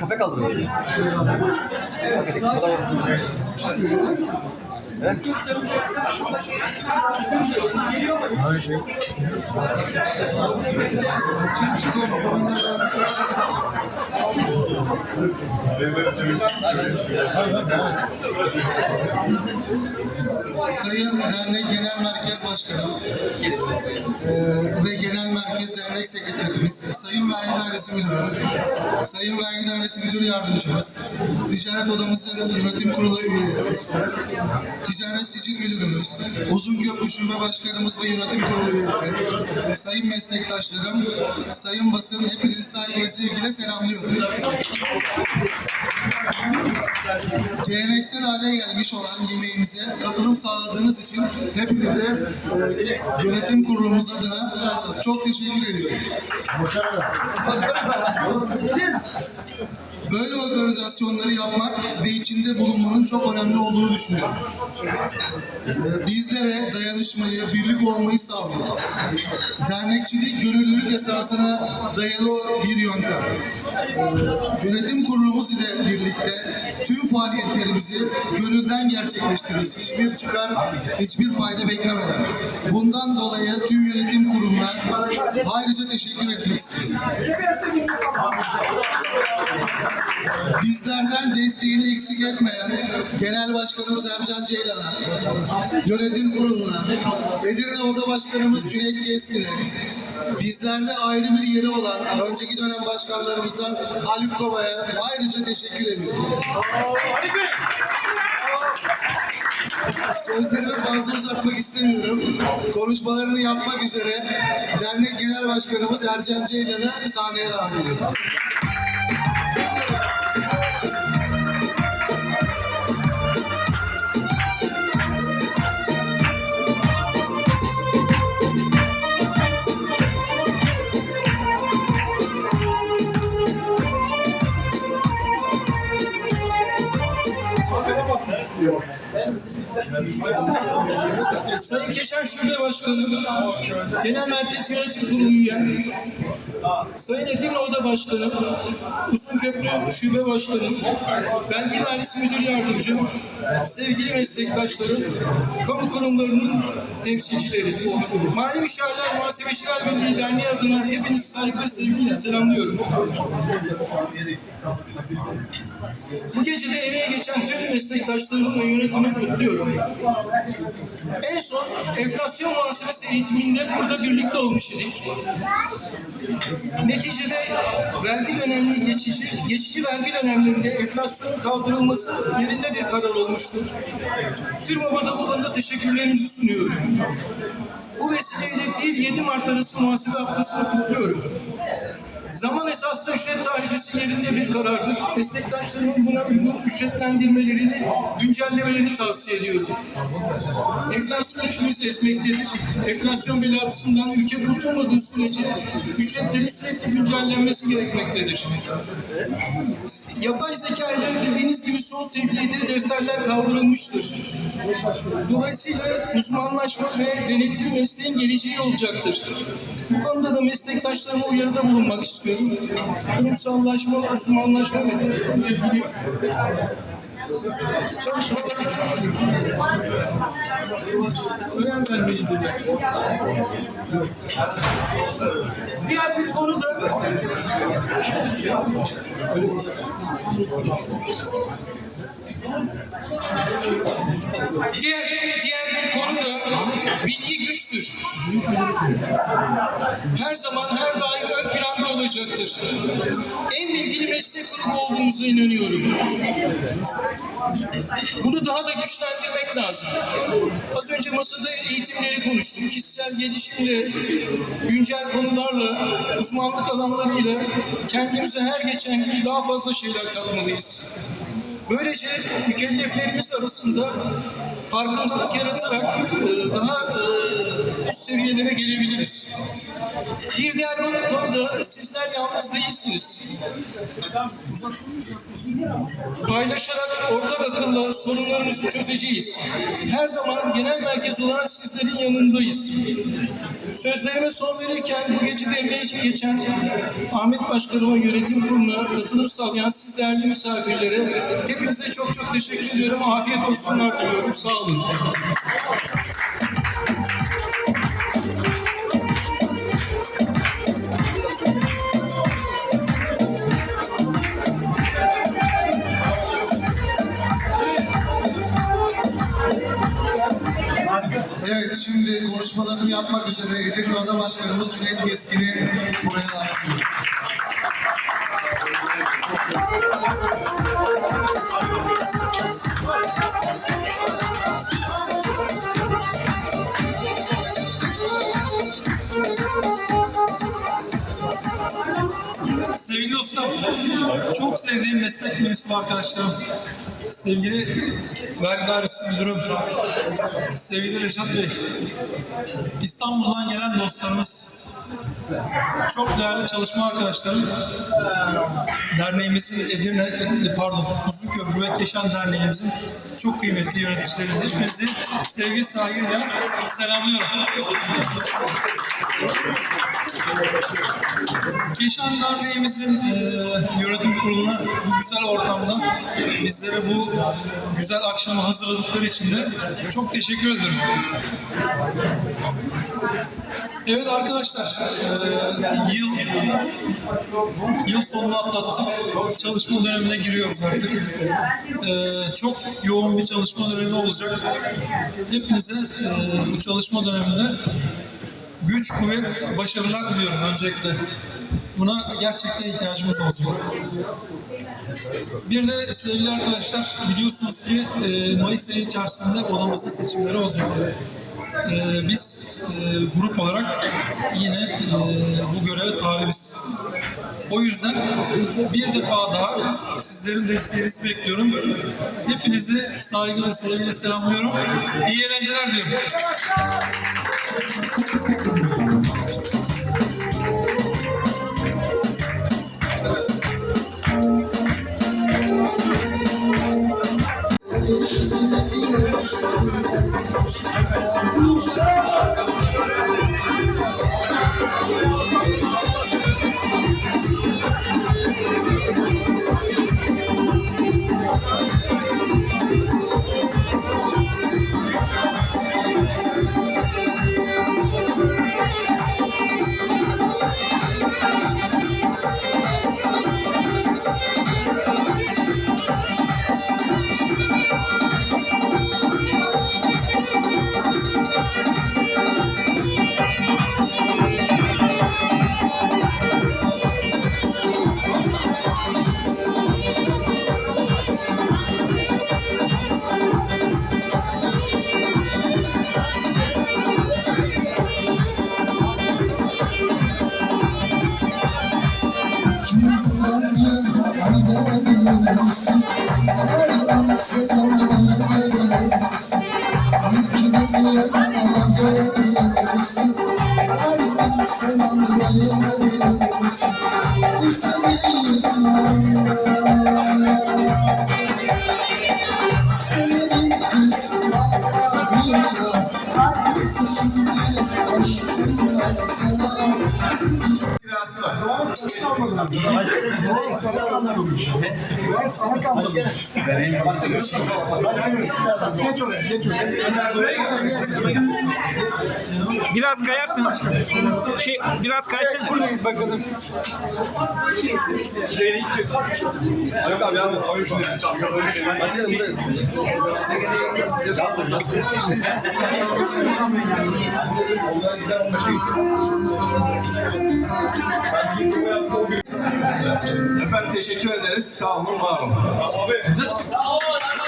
Kafe kaldırıyor. Sayın Dernek Genel Merkez Başkanım eee, ve Genel Merkez Sekreterimiz, Sayın Vergi Dairesi Müdürü, Sayın Vergi Dairesi Müdür Yardımcımız, Ticaret Odamızın Yönetim Kurulu üyelerimiz, Ticaret Sicil Müdürümüz, Uzunköprü Şube Başkanımız ve Yönetim Kurulu üyeleri, Sayın meslektaşlarım, Sayın basın hepinizi saygı ve sevgiyle selamlıyorum. Geleneksel hale gelmiş olan yemeğimize katılım sağladığınız için hepinize e, yönetim kurulumuz adına çok teşekkür ediyorum. Böyle organizasyonları yapmak ve içinde bulunmanın çok önemli olduğunu düşünüyorum. E, Bizlere dayanışmayı, birlik olmayı sağlıyor. Dernekçilik, gönüllülük esasına dayalı bir yöntem. E, Yönetim kurulumuz ile birlikte tüm faaliyetlerimizi gönülden gerçekleştiriyoruz. Hiçbir çıkar, hiçbir fayda beklemeden. Bundan dolayı tüm yönetim kuruluna ayrıca teşekkür etmek istiyorum. Bizlerden desteğini eksik etmeyen Genel Başkanımız Ercan Ceylan'a, Yönetim Kurulu'na, Edirne Oda Başkanımız Cüneyt Keskin'e, bizlerde ayrı bir yeri olan önceki dönem başkanlarımızdan Haluk Kova'ya ayrıca teşekkür ediyorum. Sözlerimi fazla uzatmak istemiyorum. Konuşmalarını yapmak üzere dernek genel başkanımız Ercan Ceylan'ı sahneye davet ediyorum. Sayın Keşan Şube Başkanı, Genel Merkez Yönetim Kurulu üyem, Sayın Edirne Oda Başkanı, Uzunköprü Şube Başkanı, Vergi Dairesi Müdür Yardımcım, sevgili meslektaşlarım, kamu kurumlarının temsilcileri, Mali Müşavirler Muhasebeciler Birliği Derneği adına hepinizi saygı ve sevgiyle selamlıyorum. Bu gece de emeğe geçen tüm meslektaşlarımın ve yönetimini kutluyorum. En son enflasyon muhasebesi eğitiminde burada birlikte olmuş idik. Neticede vergi dönemli geçici, geçici vergi dönemlerinde enflasyonun kaldırılması yerinde bir karar olmuştur. TÜRMOB'a da bu konuda teşekkürlerimizi sunuyorum. Bu vesileyle 1-7 Mart arası muhasebe haftasını kutluyorum. Zaman esaslı ücret tarifesi yerinde bir karardır. Meslektaşlarımın buna uygun ücretlendirmelerini, güncellemelerini tavsiye ediyorum. Enflasyon ülkemizi ezmektedir. Enflasyon belasından ülke kurtulmadığı sürece ücretlerin sürekli güncellenmesi gerekmektedir. Yapay zeka ile bildiğiniz gibi son seviyede defterler kaldırılmıştır. Dolayısıyla uzmanlaşma ve denetim mesleğin geleceği olacaktır. Bu konuda da meslektaşlarıma uyarıda bulunmak istiyorum. Kurumsallaşma, uzmanlaşma ve ilgili Diğer bir konu da Diğer, diğer bir konu da bilgi güçtür. Her zaman her daim ön planda olacaktır. En bilgili meslek grubu olduğumuza inanıyorum. Bunu daha da güçlendirmek lazım. Az önce masada eğitimleri konuştuk. Kişisel gelişimle, güncel konularla, uzmanlık alanlarıyla kendimize her geçen gün daha fazla şeyler katmalıyız. Böylece mükelleflerimiz arasında farkındalık yaratarak e, daha e, üst seviyelere gelebiliriz. Bir diğer konuda sizler yalnız değilsiniz. Paylaşarak ortak akılla sorunlarımızı çözeceğiz. Her zaman genel merkez olarak sizlerin yanındayız. Sözlerime son verirken bu gece devreye geçen Ahmet Başkanıma yönetim kuruluna katılım sağlayan siz değerli misafirlere hepinize çok çok teşekkür ediyorum. Afiyet olsunlar diliyorum. Sağ olun. Evet, şimdi konuşmalarını yapmak üzere Edirne Ada Başkanımız Cüneyt Keskin'i buraya çok sevdiğim meslek mensubu arkadaşlarım, sevgili vergi dairesi müdürüm, sevgili Reşat Bey, İstanbul'dan gelen dostlarımız, çok değerli çalışma arkadaşlarım, derneğimizin Edirne, pardon, Uzunköprü ve Keşan Derneğimizin çok kıymetli yöneticileri, hepinizi sevgi saygıyla selamlıyorum. Keşan Derneğimizin e, yönetim kuruluna bu güzel ortamda bizlere bu güzel akşamı hazırladıkları için de çok teşekkür ederim. Evet arkadaşlar, e, yıl yıl sonunu atlattık. Çalışma dönemine giriyoruz artık. E, çok yoğun bir çalışma dönemi olacak. Hepinize e, bu çalışma döneminde güç, kuvvet, başarılar diliyorum öncelikle. Buna gerçekten ihtiyacımız olacak. Bir de sevgili arkadaşlar biliyorsunuz ki e, Mayıs ayı içerisinde odamızda seçimleri olacak. E, biz e, grup olarak yine e, bu göreve talibiz. O yüzden bir defa daha sizlerin desteğinizi bekliyorum. Hepinizi saygıyla, sevgiyle selamlıyorum. İyi eğlenceler diliyorum. I'm var. Sana kalmadı. Vereyim Geç oraya, geç oraya. Biraz kayarsın. Şey biraz kaysın. Buradayız bakalım. Yok abi abi. Abi şimdi. Başlayalım buradayız. Efendim teşekkür ederiz. Sağ olun, var olun.